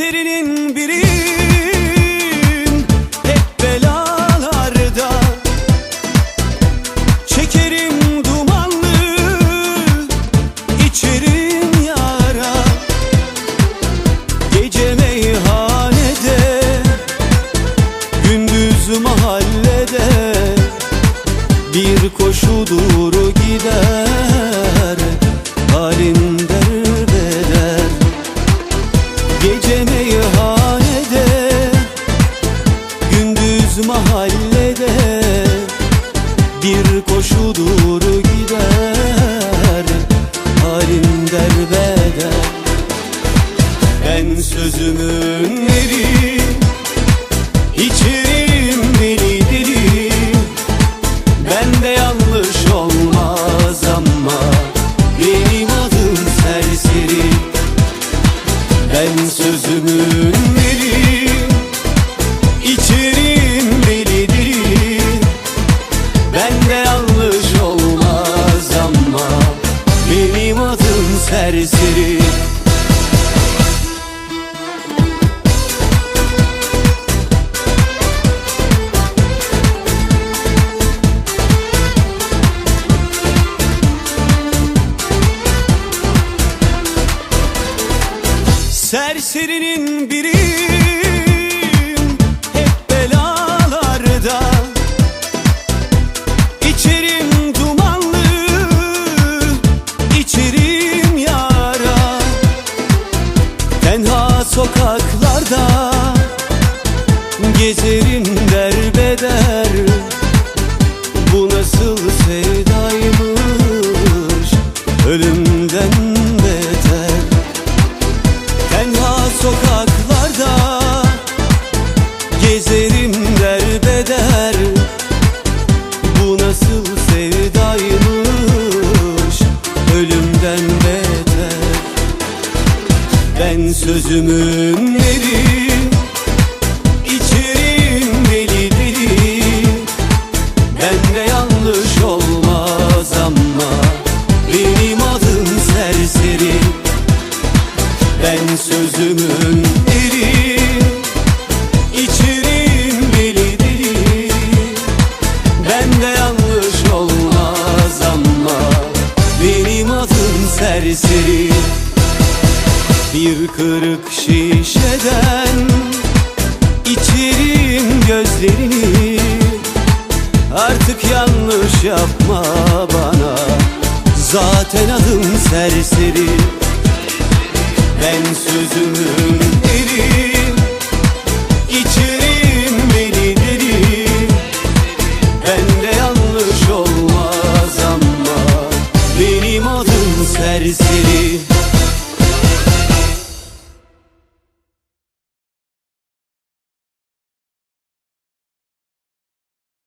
Serserinin biriyim. Hep belalarda Çekerim dumanlı içerim yara. Gece meyhanede Gündüz mahallede Bir koşudur gider. Halim Bir koşudur gider Halim derbeder. Ben sözümün eri Adım serseri. Serserinin biriyim Gezerim derbeder. Bu nasıl sevdaymış? Ölümden beter. Tenha sokaklarda Gezerim derbeder. Bu nasıl sevdaymış? Ölümden beter. Ben sözümün eri sözümün eri İçerim deli deli. Bende yanlış olmaz ama Benim adım serseri. Bir kırık şişeden İçerim gözlerini. Artık yanlış yapma bana Zaten adım serseri ben sözümün eri İçerim